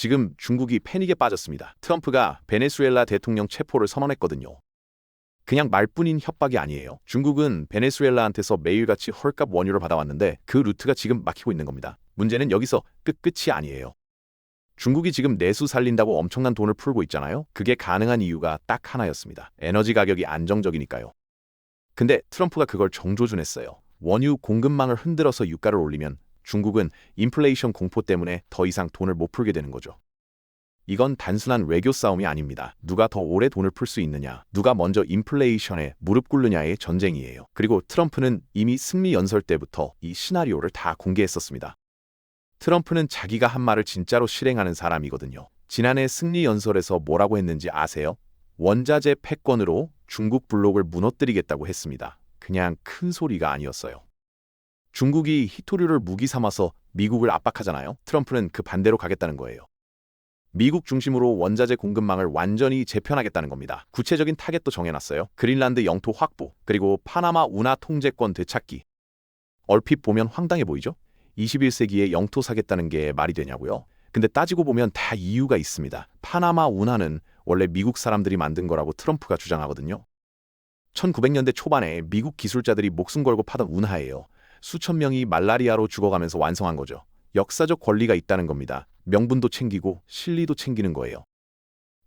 지금 중국이 패닉에 빠졌습니다. 트럼프가 베네수엘라 대통령 체포를 선언했거든요. 그냥 말뿐인 협박이 아니에요. 중국은 베네수엘라한테서 매일같이 헐값 원유를 받아왔는데 그 루트가 지금 막히고 있는 겁니다. 문제는 여기서 끝끝이 아니에요. 중국이 지금 내수 살린다고 엄청난 돈을 풀고 있잖아요. 그게 가능한 이유가 딱 하나였습니다. 에너지 가격이 안정적이니까요. 근데 트럼프가 그걸 정조준했어요. 원유 공급망을 흔들어서 유가를 올리면 중국은 인플레이션 공포 때문에 더 이상 돈을 못 풀게 되는 거죠. 이건 단순한 외교 싸움이 아닙니다. 누가 더 오래 돈을 풀 수 있느냐, 누가 먼저 인플레이션에 무릎 꿇느냐의 전쟁이에요. 그리고 트럼프는 이미 승리 연설 때부터 이 시나리오를 다 공개했었습니다. 트럼프는 자기가 한 말을 진짜로 실행하는 사람이거든요. 지난해 승리 연설에서 뭐라고 했는지 아세요? 원자재 패권으로 중국 블록을 무너뜨리겠다고 했습니다. 그냥 큰 소리가 아니었어요. 중국이 히토류를 무기 삼아서 미국을 압박하잖아요. 트럼프는 그 반대로 가겠다는 거예요. 미국 중심으로 원자재 공급망을 완전히 재편하겠다는 겁니다. 구체적인 타겟도 정해놨어요. 그린란드 영토 확보, 그리고 파나마 운하 통제권 되찾기. 얼핏 보면 황당해 보이죠? 21세기에 영토 사겠다는 게 말이 되냐고요? 근데 따지고 보면 다 이유가 있습니다. 파나마 운하는 원래 미국 사람들이 만든 거라고 트럼프가 주장하거든요. 1900년대 초반에 미국 기술자들이 목숨 걸고 파던 운하예요. 수천 명이 말라리아로 죽어가면서 완성한 거죠. 역사적 권리가 있다는 겁니다. 명분도 챙기고 실리도 챙기는 거예요.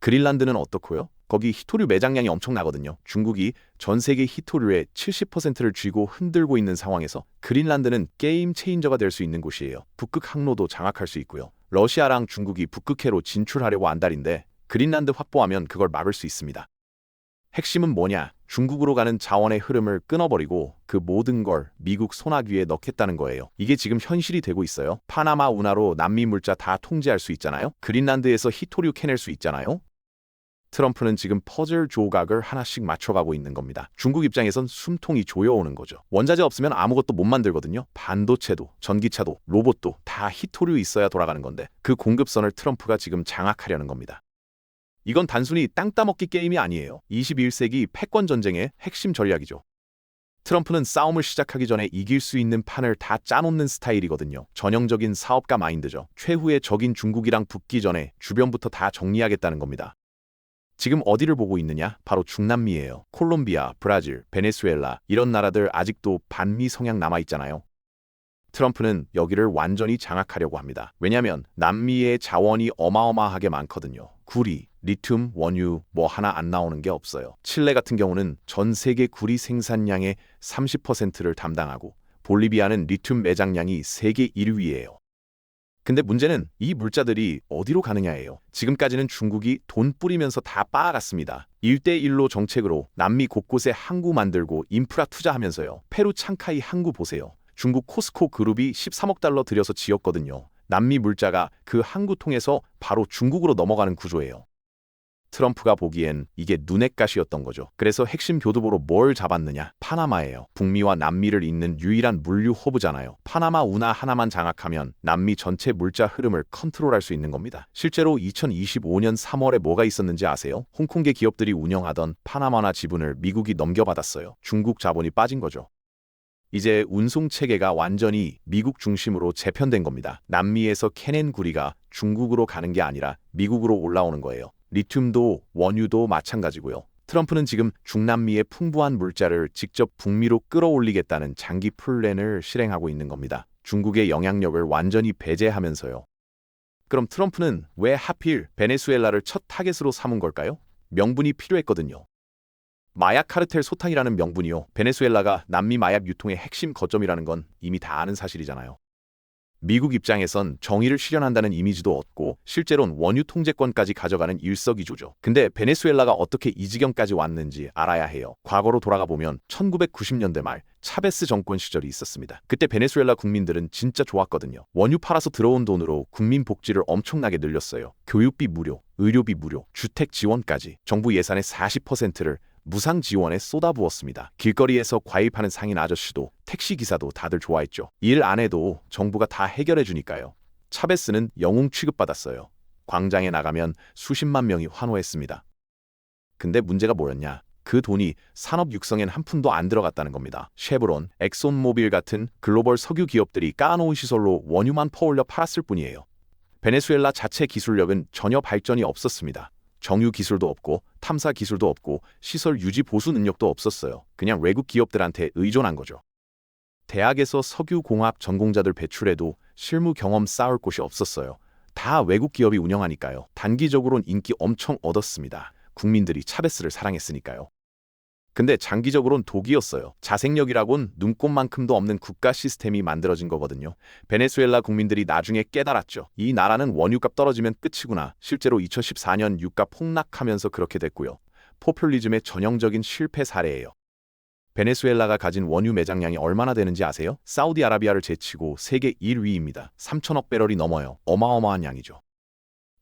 그린란드는 어떻고요? 거기 히토류 매장량이 엄청나거든요. 중국이 전 세계 히토류의 70%를 쥐고 흔들고 있는 상황에서 그린란드는 게임 체인저가 될 수 있는 곳이에요. 북극 항로도 장악할 수 있고요. 러시아랑 중국이 북극해로 진출하려고 안달인데 그린란드 확보하면 그걸 막을 수 있습니다. 핵심은 뭐냐? 중국으로 가는 자원의 흐름을 끊어버리고 그 모든 걸 미국 위에 넣겠다는 거예요. 이게 지금 현실이 되고 있어요. 파나마 운하로 남미 물자 다 통제할 수 있잖아요. 그린란드에서 히토류 캐낼 수 있잖아요. 트럼프는 지금 퍼즐 조각을 하나씩 맞춰가고 있는 겁니다. 중국 입장에선 숨통이 조여오는 거죠. 원자재 없으면 아무것도 못 만들거든요. 반도체도, 전기차도, 로봇도 다 히토류 있어야 돌아가는 건데 그 공급선을 트럼프가 지금 장악하려는 겁니다. 이건 단순히 땅 따먹기 게임이 아니에요. 21세기 패권 전쟁의 핵심 전략이죠. 트럼프는 싸움을 시작하기 전에 이길 수 있는 판을 다 짜놓는 스타일이거든요. 전형적인 사업가 마인드죠. 최후의 적인 중국이랑 붙기 전에 주변부터 다 정리하겠다는 겁니다. 지금 어디를 보고 있느냐? 바로 중남미예요. 콜롬비아, 브라질, 베네수엘라 이런 나라들 아직도 반미 성향 남아 있잖아요. 트럼프는 여기를 완전히 장악하려고 합니다. 왜냐하면 남미의 자원이 어마어마하게 많거든요. 구리, 리튬, 원유 뭐 하나 안 나오는 게 없어요. 칠레 같은 경우는 전 세계 구리 생산량의 30%를 담당하고 볼리비아는 리튬 매장량이 세계 1위예요. 근데 문제는 이 물자들이 어디로 가느냐예요. 지금까지는 중국이 돈 뿌리면서 다 빠아갔습니다. 1대1로 정책으로 남미 곳곳에 항구 만들고 인프라 투자하면서요. 페루 창카이 항구 보세요. 중국 코스코 그룹이 13억 달러 들여서 지었거든요. 남미 물자가 그 항구 통해서 바로 중국으로 넘어가는 구조예요. 트럼프가 보기엔 이게 눈엣 가시였던 거죠. 그래서 핵심 교두보로 뭘 잡았느냐? 파나마예요. 북미와 남미를 잇는 유일한 물류 허브잖아요. 파나마 운하 하나만 장악하면 남미 전체 물자 흐름을 컨트롤할 수 있는 겁니다. 실제로 2025년 3월에 뭐가 있었는지 아세요? 홍콩계 기업들이 운영하던 파나마나 지분을 미국이 넘겨받았어요. 중국 자본이 빠진 거죠. 이제 운송 체계가 완전히 미국 중심으로 재편된 겁니다. 남미에서 캐낸 구리가 중국으로 가는 게 아니라 미국으로 올라오는 거예요. 리튬도 원유도 마찬가지고요. 트럼프는 지금 중남미의 풍부한 물자를 직접 북미로 끌어올리겠다는 장기 플랜을 실행하고 있는 겁니다. 중국의 영향력을 완전히 배제하면서요. 그럼 트럼프는 왜 하필 베네수엘라를 첫 타겟으로 삼은 걸까요? 명분이 필요했거든요. 마약 카르텔 소탕이라는 명분이요. 베네수엘라가 남미 마약 유통의 핵심 거점이라는 건 이미 다 아는 사실이잖아요. 미국 입장에선 정의를 실현한다는 이미지도 얻고 실제론 원유 통제권까지 가져가는 일석이조죠. 근데 베네수엘라가 어떻게 이 지경까지 왔는지 알아야 해요. 과거로 돌아가 보면 1990년대 말 차베스 정권 시절이 있었습니다. 그때 베네수엘라 국민들은 진짜 좋았거든요. 원유 팔아서 들어온 돈으로 국민 복지를 엄청나게 늘렸어요. 교육비 무료, 의료비 무료, 주택 지원까지 정부 예산의 40%를 무상 지원에 쏟아부었습니다. 길거리에서 과일 파는 상인 아저씨도 택시 기사도 다들 좋아했죠. 일 안 해도 정부가 다 해결해 주니까요. 차베스는 영웅 취급받았어요. 광장에 나가면 수십만 명이 환호했습니다. 근데 문제가 뭐였냐? 그 돈이 산업 육성엔 한 푼도 안 들어갔다는 겁니다. 쉐브론, 엑손모빌 같은 글로벌 석유 기업들이 까놓은 시설로 원유만 퍼올려 팔았을 뿐이에요. 베네수엘라 자체 기술력은 전혀 발전이 없었습니다. 정유 기술도 없고 탐사 기술도 없고 시설 유지 보수 능력도 없었어요. 그냥 외국 기업들한테 의존한 거죠. 대학에서 석유공학 전공자들 배출해도 실무 경험 쌓을 곳이 없었어요. 다 외국 기업이 운영하니까요. 단기적으론 인기 엄청 얻었습니다. 국민들이 차베스를 사랑했으니까요. 근데 장기적으론 독이었어요. 자생력이라곤 눈꼽만큼도 없는 국가 시스템이 만들어진 거거든요. 베네수엘라 국민들이 나중에 깨달았죠. 이 나라는 원유값 떨어지면 끝이구나. 실제로 2014년 유가 폭락하면서 그렇게 됐고요. 포퓰리즘의 전형적인 실패 사례예요. 베네수엘라가 가진 원유 매장량이 얼마나 되는지 아세요? 사우디아라비아를 제치고 세계 1위입니다. 3천억 배럴이 넘어요. 어마어마한 양이죠.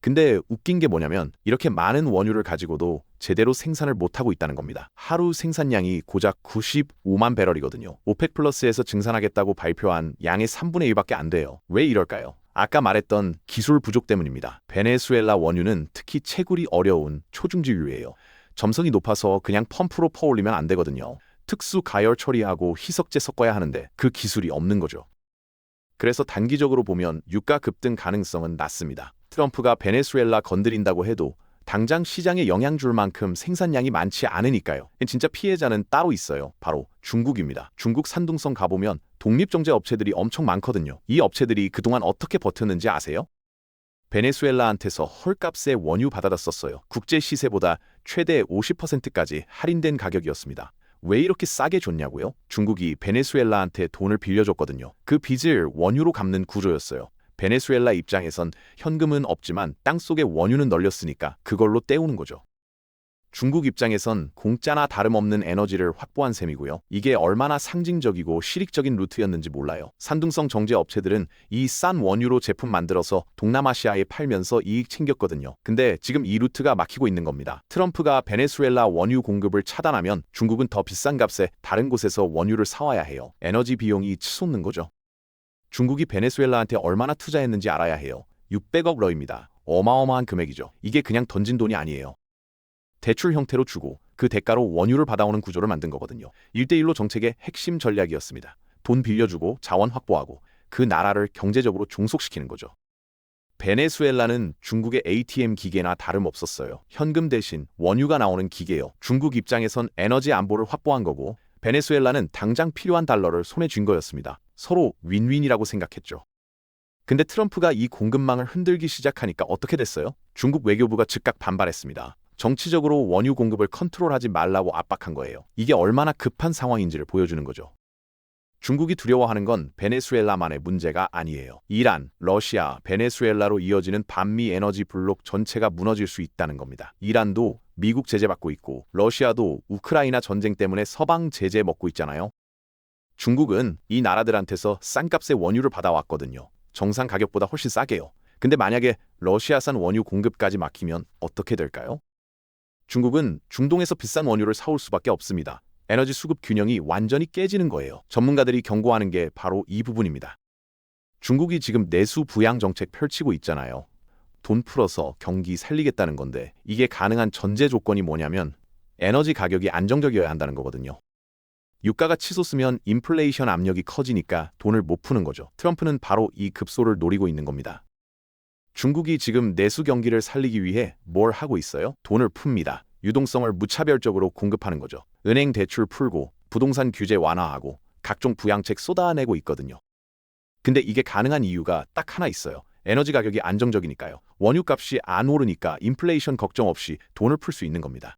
근데 웃긴 게 뭐냐면 이렇게 많은 원유를 가지고도 제대로 생산을 못하고 있다는 겁니다. 하루 생산량이 고작 95만 배럴이거든요. 오펙 플러스에서 증산하겠다고 발표한 양의 3분의 1밖에 안 돼요. 왜 이럴까요? 아까 말했던 기술 부족 때문입니다. 베네수엘라 원유는 특히 채굴이 어려운 초중지유예요. 점성이 높아서 그냥 펌프로 퍼올리면 안 되거든요. 특수 가열 처리하고 희석제 섞어야 하는데 그 기술이 없는 거죠. 그래서 단기적으로 보면 유가 급등 가능성은 낮습니다. 트럼프가 베네수엘라 건드린다고 해도 당장 시장에 영향 줄 만큼 생산량이 많지 않으니까요. 진짜 피해자는 따로 있어요. 바로 중국입니다. 중국 산둥성 가보면 독립정제 업체들이 엄청 많거든요. 이 업체들이 그동안 어떻게 버텼는지 아세요? 베네수엘라한테서 헐값에 원유 받아다 썼어요. 국제 시세보다 최대 50%까지 할인된 가격이었습니다. 왜 이렇게 싸게 줬냐고요? 중국이 베네수엘라한테 돈을 빌려줬거든요. 그 빚을 원유로 갚는 구조였어요. 베네수엘라 입장에선 현금은 없지만 땅속에 원유는 널렸으니까 그걸로 때우는 거죠. 중국 입장에선 공짜나 다름없는 에너지를 확보한 셈이고요. 이게 얼마나 상징적이고 실익적인 루트였는지 몰라요. 산둥성 정제 업체들은 이 싼 원유로 제품 만들어서 동남아시아에 팔면서 이익 챙겼거든요. 근데 지금 이 루트가 막히고 있는 겁니다. 트럼프가 베네수엘라 원유 공급을 차단하면 중국은 더 비싼 값에 다른 곳에서 원유를 사와야 해요. 에너지 비용이 치솟는 거죠. 중국이 베네수엘라한테 얼마나 투자했는지 알아야 해요. 600억 러입니다. 어마어마한 금액이죠. 이게 그냥 던진 돈이 아니에요. 대출 형태로 주고 그 대가로 원유를 받아오는 구조를 만든 거거든요. 1대1로 정책의 핵심 전략이었습니다. 돈 빌려주고 자원 확보하고 그 나라를 경제적으로 종속시키는 거죠. 베네수엘라는 중국의 ATM 기계나 다름없었어요. 현금 대신 원유가 나오는 기계요. 중국 입장에선 에너지 안보를 확보한 거고 베네수엘라는 당장 필요한 달러를 손에 쥔 거였습니다. 서로 윈윈이라고 생각했죠. 근데 트럼프가 이 공급망을 흔들기 시작하니까 어떻게 됐어요? 중국 외교부가 즉각 반발했습니다. 정치적으로 원유 공급을 컨트롤하지 말라고 압박한 거예요. 이게 얼마나 급한 상황인지를 보여주는 거죠. 중국이 두려워하는 건 베네수엘라만의 문제가 아니에요. 이란, 러시아, 베네수엘라로 이어지는 반미 에너지 블록 전체가 무너질 수 있다는 겁니다. 이란도 미국 제재받고 있고 러시아도 우크라이나 전쟁 때문에 서방 제재 먹고 있잖아요. 중국은 이 나라들한테서 싼 값의 원유를 받아왔거든요. 정상 가격보다 훨씬 싸게요. 근데 만약에 러시아산 원유 공급까지 막히면 어떻게 될까요? 중국은 중동에서 비싼 원유를 사올 수밖에 없습니다. 에너지 수급 균형이 완전히 깨지는 거예요. 전문가들이 경고하는 게 바로 이 부분입니다. 중국이 지금 내수 부양 정책 펼치고 있잖아요. 돈 풀어서 경기 살리겠다는 건데 이게 가능한 전제 조건이 뭐냐면 에너지 가격이 안정적이어야 한다는 거거든요. 유가가 치솟으면 인플레이션 압력이 커지니까 돈을 못 푸는 거죠. 트럼프는 바로 이 급소를 노리고 있는 겁니다. 중국이 지금 내수 경기를 살리기 위해 뭘 하고 있어요? 돈을 풉니다. 유동성을 무차별적으로 공급하는 거죠. 은행 대출 풀고 부동산 규제 완화하고 각종 부양책 쏟아내고 있거든요. 근데 이게 가능한 이유가 딱 하나 있어요. 에너지 가격이 안정적이니까요. 원유 값이 안 오르니까 인플레이션 걱정 없이 돈을 풀 수 있는 겁니다.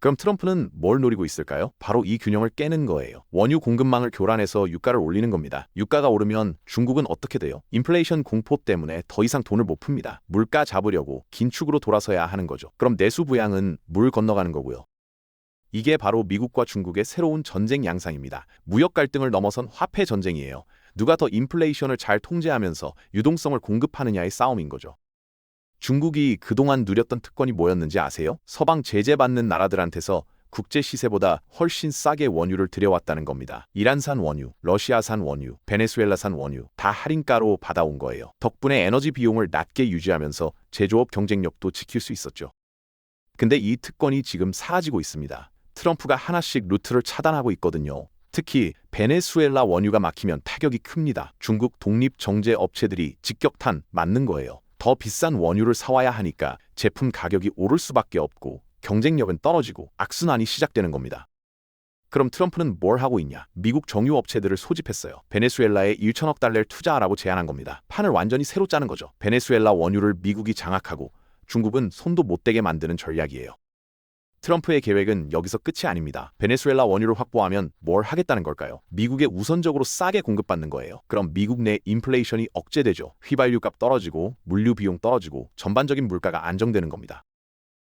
그럼 트럼프는 뭘 노리고 있을까요? 바로 이 균형을 깨는 거예요. 원유 공급망을 교란해서 유가를 올리는 겁니다. 유가가 오르면 중국은 어떻게 돼요? 인플레이션 공포 때문에 더 이상 돈을 못 풉니다. 물가 잡으려고 긴축으로 돌아서야 하는 거죠. 그럼 내수 부양은 물 건너가는 거고요. 이게 바로 미국과 중국의 새로운 전쟁 양상입니다. 무역 갈등을 넘어선 화폐 전쟁이에요. 누가 더 인플레이션을 잘 통제하면서 유동성을 공급하느냐의 싸움인 거죠. 중국이 그동안 누렸던 특권이 뭐였는지 아세요? 서방 제재받는 나라들한테서 국제 시세보다 훨씬 싸게 원유를 들여왔다는 겁니다. 이란산 원유, 러시아산 원유, 베네수엘라산 원유 다 할인가로 받아온 거예요. 덕분에 에너지 비용을 낮게 유지하면서 제조업 경쟁력도 지킬 수 있었죠. 근데 이 특권이 지금 사라지고 있습니다. 트럼프가 하나씩 루트를 차단하고 있거든요. 특히 베네수엘라 원유가 막히면 타격이 큽니다. 중국 독립 정제 업체들이 직격탄 맞는 거예요. 더 비싼 원유를 사와야 하니까 제품 가격이 오를 수밖에 없고 경쟁력은 떨어지고 악순환이 시작되는 겁니다. 그럼 트럼프는 뭘 하고 있냐? 미국 정유 업체들을 소집했어요. 베네수엘라에 1천억 달러를 투자하라고 제안한 겁니다. 판을 완전히 새로 짜는 거죠. 베네수엘라 원유를 미국이 장악하고 중국은 손도 못 대게 만드는 전략이에요. 트럼프의 계획은 여기서 끝이 아닙니다. 베네수엘라 원유를 확보하면 뭘 하겠다는 걸까요? 미국에 우선적으로 싸게 공급받는 거예요. 그럼 미국 내 인플레이션이 억제되죠. 휘발유 값 떨어지고 물류 비용 떨어지고 전반적인 물가가 안정되는 겁니다.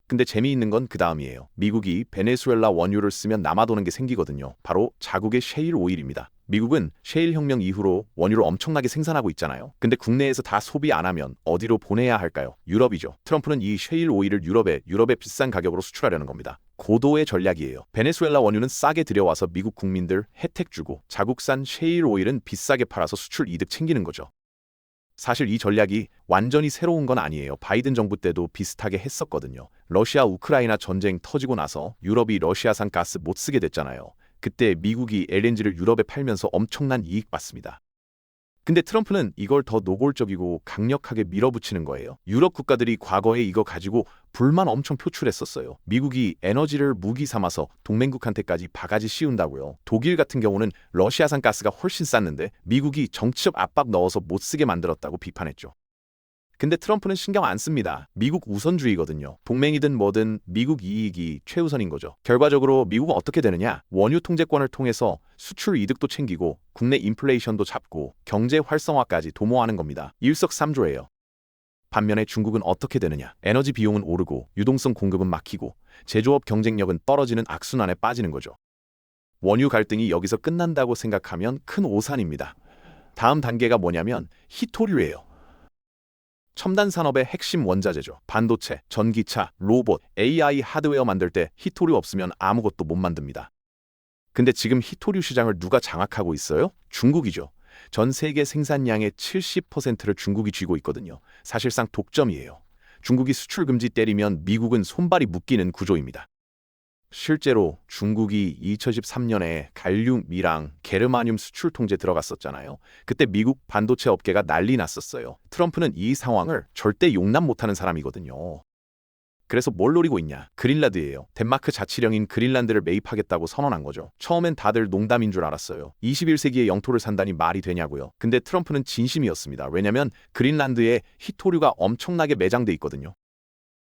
근데 재미있는 건 그 다음이에요. 미국이 베네수엘라 원유를 쓰면 남아도는 게 생기거든요. 바로 자국의 셰일 오일입니다. 미국은 셰일 혁명 이후로 원유를 엄청나게 생산하고 있잖아요. 근데 국내에서 다 소비 안 하면 어디로 보내야 할까요? 유럽이죠. 트럼프는 이 셰일 오일을 유럽에 유럽의 비싼 가격으로 수출하려는 겁니다. 고도의 전략이에요. 베네수엘라 원유는 싸게 들여와서 미국 국민들 혜택 주고 자국산 셰일 오일은 비싸게 팔아서 수출 이득 챙기는 거죠. 사실 이 전략이 완전히 새로운 건 아니에요. 바이든 정부 때도 비슷하게 했었거든요. 러시아 우크라이나 전쟁 터지고 나서 유럽이 러시아산 가스 못 쓰게 됐잖아요. 그때 미국이 LNG를 유럽에 팔면서 엄청난 이익 받습니다. 근데 트럼프는 이걸 더 노골적이고 강력하게 밀어붙이는 거예요. 유럽 국가들이 과거에 이거 가지고 불만 엄청 표출했었어요. 미국이 에너지를 무기 삼아서 동맹국한테까지 바가지 씌운다고요. 독일 같은 경우는 러시아산 가스가 훨씬 쌌는데 미국이 정치적 압박 넣어서 못 쓰게 만들었다고 비판했죠. 근데 트럼프는 신경 안 씁니다. 미국 우선주의거든요. 동맹이든 뭐든 미국 이익이 최우선인 거죠. 결과적으로 미국은 어떻게 되느냐? 원유 통제권을 통해서 수출 이득도 챙기고 국내 인플레이션도 잡고 경제 활성화까지 도모하는 겁니다. 일석삼조예요. 반면에 중국은 어떻게 되느냐? 에너지 비용은 오르고 유동성 공급은 막히고 제조업 경쟁력은 떨어지는 악순환에 빠지는 거죠. 원유 갈등이 여기서 끝난다고 생각하면 큰 오산입니다. 다음 단계가 뭐냐면 히토류예요. 첨단 산업의 핵심 원자재죠. 반도체, 전기차, 로봇, AI 하드웨어 만들 때 히토류 없으면 아무것도 못 만듭니다. 근데 지금 히토류 시장을 누가 장악하고 있어요? 중국이죠. 전 세계 생산량의 70%를 중국이 쥐고 있거든요. 사실상 독점이에요. 중국이 수출 금지 때리면 미국은 손발이 묶이는 구조입니다. 실제로 중국이 2013년에 갈륨, 미랑, 게르마늄 수출 통제 들어갔었잖아요. 그때 미국 반도체 업계가 난리 났었어요. 트럼프는 이 상황을 절대 용납 못하는 사람이거든요. 그래서 뭘 노리고 있냐? 그린란드예요. 덴마크 자치령인 그린란드를 매입하겠다고 선언한 거죠. 처음엔 다들 농담인 줄 알았어요. 21세기에 영토를 산다니 말이 되냐고요. 근데 트럼프는 진심이었습니다. 왜냐면 그린란드에 히토류가 엄청나게 매장돼 있거든요.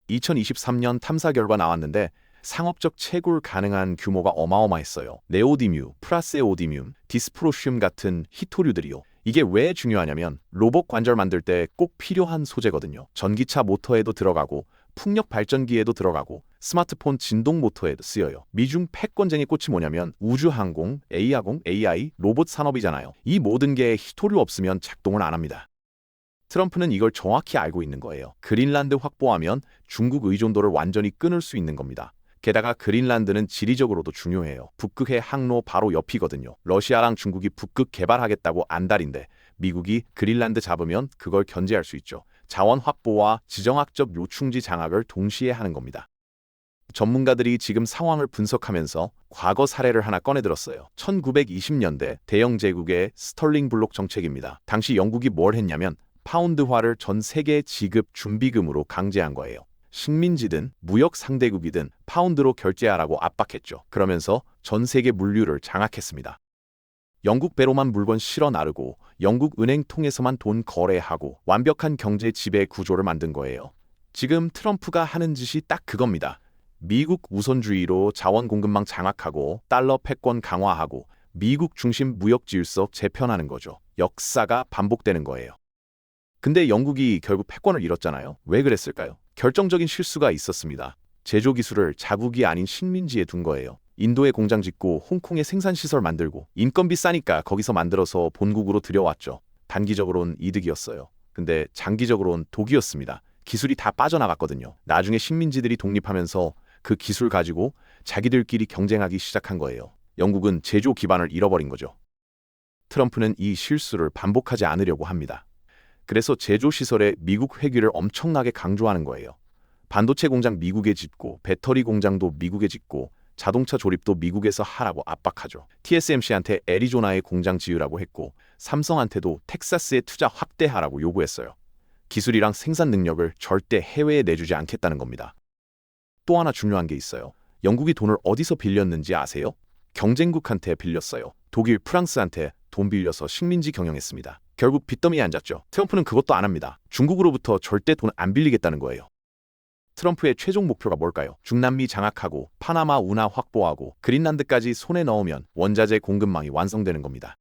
2023년 탐사 결과 나왔는데 상업적 채굴 가능한 규모가 어마어마했어요. 네오디뮤, 프라세오디뮴, 디스프로슘 같은 히토류들이요. 이게 왜 중요하냐면 로봇 관절 만들 때 꼭 필요한 소재거든요. 전기차 모터에도 들어가고 풍력 발전기에도 들어가고 스마트폰 진동 모터에도 쓰여요. 미중 패권쟁이 꽃이 뭐냐면 우주항공, A하공, AI, 로봇 산업이잖아요. 이 모든 게 히토류 없으면 작동을 안 합니다. 트럼프는 이걸 정확히 알고 있는 거예요. 그린란드 확보하면 중국 의존도를 완전히 끊을 수 있는 겁니다. 게다가 그린란드는 지리적으로도 중요해요. 북극의 항로 바로 옆이거든요. 러시아랑 중국이 북극 개발하겠다고 안달인데 미국이 그린란드 잡으면 그걸 견제할 수 있죠. 자원 확보와 지정학적 요충지 장악을 동시에 하는 겁니다. 전문가들이 지금 상황을 분석하면서 과거 사례를 하나 꺼내들었어요. 1920년대 대영 제국의 스털링 블록 정책입니다. 당시 영국이 뭘 했냐면 파운드화를 전 세계 지급 준비금으로 강제한 거예요. 식민지든 무역 상대국이든 파운드로 결제하라고 압박했죠. 그러면서 전 세계 물류를 장악했습니다. 영국 배로만 물건 실어 나르고 영국 은행 통해서만 돈 거래하고 완벽한 경제 지배 구조를 만든 거예요. 지금 트럼프가 하는 짓이 딱 그겁니다. 미국 우선주의로 자원 공급망 장악하고 달러 패권 강화하고 미국 중심 무역 질서 재편하는 거죠. 역사가 반복되는 거예요. 근데 영국이 결국 패권을 잃었잖아요. 왜 그랬을까요? 결정적인 실수가 있었습니다. 제조 기술을 자국이 아닌 식민지에 둔 거예요. 인도에 공장 짓고 홍콩에 생산시설 만들고 인건비 싸니까 거기서 만들어서 본국으로 들여왔죠. 단기적으로는 이득이었어요. 근데 장기적으로는 독이었습니다. 기술이 다 빠져나갔거든요. 나중에 식민지들이 독립하면서 그 기술 가지고 자기들끼리 경쟁하기 시작한 거예요. 영국은 제조 기반을 잃어버린 거죠. 트럼프는 이 실수를 반복하지 않으려고 합니다. 그래서 제조시설에 미국 회귀를 엄청나게 강조하는 거예요. 반도체 공장 미국에 짓고 배터리 공장도 미국에 짓고 자동차 조립도 미국에서 하라고 압박하죠. TSMC한테 애리조나에 공장 지으라고 했고 삼성한테도 텍사스에 투자 확대하라고 요구했어요. 기술이랑 생산 능력을 절대 해외에 내주지 않겠다는 겁니다. 또 하나 중요한 게 있어요. 영국이 돈을 어디서 빌렸는지 아세요? 경쟁국한테 빌렸어요. 독일, 프랑스한테 돈 빌려서 식민지 경영했습니다. 결국 빚더미에 앉았죠. 트럼프는 그것도 안 합니다. 중국으로부터 절대 돈 안 빌리겠다는 거예요. 트럼프의 최종 목표가 뭘까요? 중남미 장악하고 파나마 운하 확보하고 그린란드까지 손에 넣으면 원자재 공급망이 완성되는 겁니다.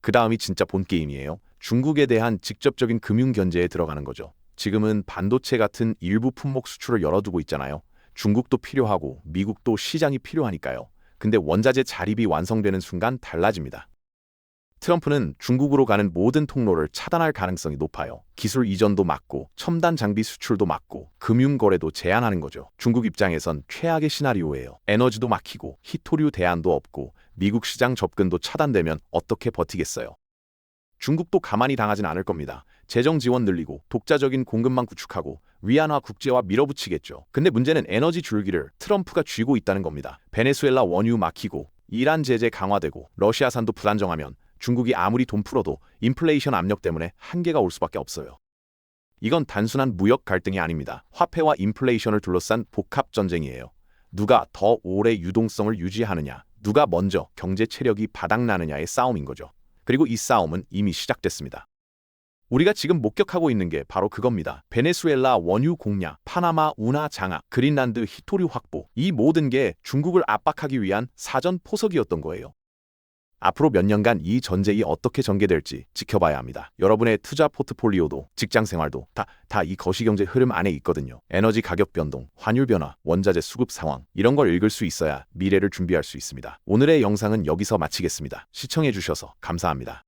그 다음이 진짜 본 게임이에요. 중국에 대한 직접적인 금융 견제에 들어가는 거죠. 지금은 반도체 같은 일부 품목 수출을 열어두고 있잖아요. 중국도 필요하고 미국도 시장이 필요하니까요. 근데 원자재 자립이 완성되는 순간 달라집니다. 트럼프는 중국으로 가는 모든 통로를 차단할 가능성이 높아요. 기술 이전도 막고 첨단 장비 수출도 막고 금융 거래도 제한하는 거죠. 중국 입장에선 최악의 시나리오예요. 에너지도 막히고 히토류 대안도 없고 미국 시장 접근도 차단되면 어떻게 버티겠어요? 중국도 가만히 당하진 않을 겁니다. 재정 지원 늘리고 독자적인 공급망 구축하고 위안화 국제화 밀어붙이겠죠. 근데 문제는 에너지 줄기를 트럼프가 쥐고 있다는 겁니다. 베네수엘라 원유 막히고 이란 제재 강화되고 러시아산도 불안정하면 중국이 아무리 돈 풀어도 인플레이션 압력 때문에 한계가 올 수밖에 없어요. 이건 단순한 무역 갈등이 아닙니다. 화폐와 인플레이션을 둘러싼 복합 전쟁이에요. 누가 더 오래 유동성을 유지하느냐, 누가 먼저 경제 체력이 바닥나느냐의 싸움인 거죠. 그리고 이 싸움은 이미 시작됐습니다. 우리가 지금 목격하고 있는 게 바로 그겁니다. 베네수엘라 원유 공략, 파나마 운하 장악, 그린란드 히토류 확보. 이 모든 게 중국을 압박하기 위한 사전 포석이었던 거예요. 앞으로 몇 년간 이 전쟁이 어떻게 전개될지 지켜봐야 합니다. 여러분의 투자 포트폴리오도 직장 생활도 다 다 이 거시경제 흐름 안에 있거든요. 에너지 가격 변동, 환율 변화, 원자재 수급 상황 이런 걸 읽을 수 있어야 미래를 준비할 수 있습니다. 오늘의 영상은 여기서 마치겠습니다. 시청해 주셔서 감사합니다.